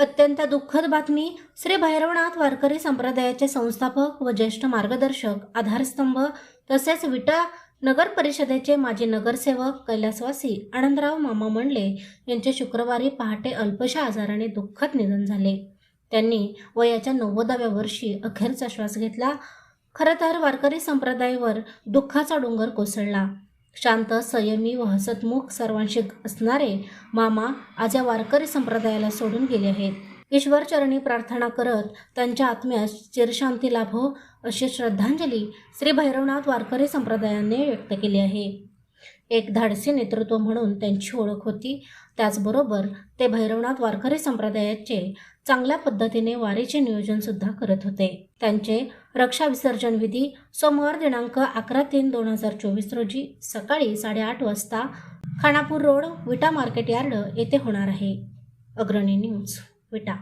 अत्यंत दुःखद बातमी श्री भैरवनाथ वारकरी संप्रदायाचे संस्थापक व ज्येष्ठ मार्गदर्शक आधारस्तंभ तसेच विटा नगर परिषदेचे माजी नगरसेवक कैलासवासी आनंदराव मामा मंडले यांचे शुक्रवारी पहाटे अल्पशा आजाराने दुःखद निधन झाले. त्यांनी वयाच्या नव्वदाव्या वर्षी अखेरचा श्वास घेतला. खरं तर वारकरी संप्रदायावर दुःखाचा डोंगर कोसळला. शांत संयमी व हसतमुख सर्वांशी असणारे मामा आज या वारकरी संप्रदायाला सोडून गेले आहेत. ईश्वरचरणी प्रार्थना करत त्यांच्या आत्म्यास चिरशांती लाभो अशी श्रद्धांजली श्री भैरवनाथ वारकरी संप्रदायाने व्यक्त केली आहे. एक धाडसी नेतृत्व म्हणून त्यांची ओळख होती. त्याचबरोबर ते भैरवनाथ वारकरी संप्रदायाचे चांगल्या पद्धतीने वारीचे नियोजन सुद्धा करत होते. त्यांचे रक्षा विसर्जन विधी सोमवार दिनांक अकरा तीन दोन हजार चोवीस रोजी सकाळी साडेआठ वाजता Khanapur road Vita market yard येथे होणार आहे. अग्रणी न्यूज विटा.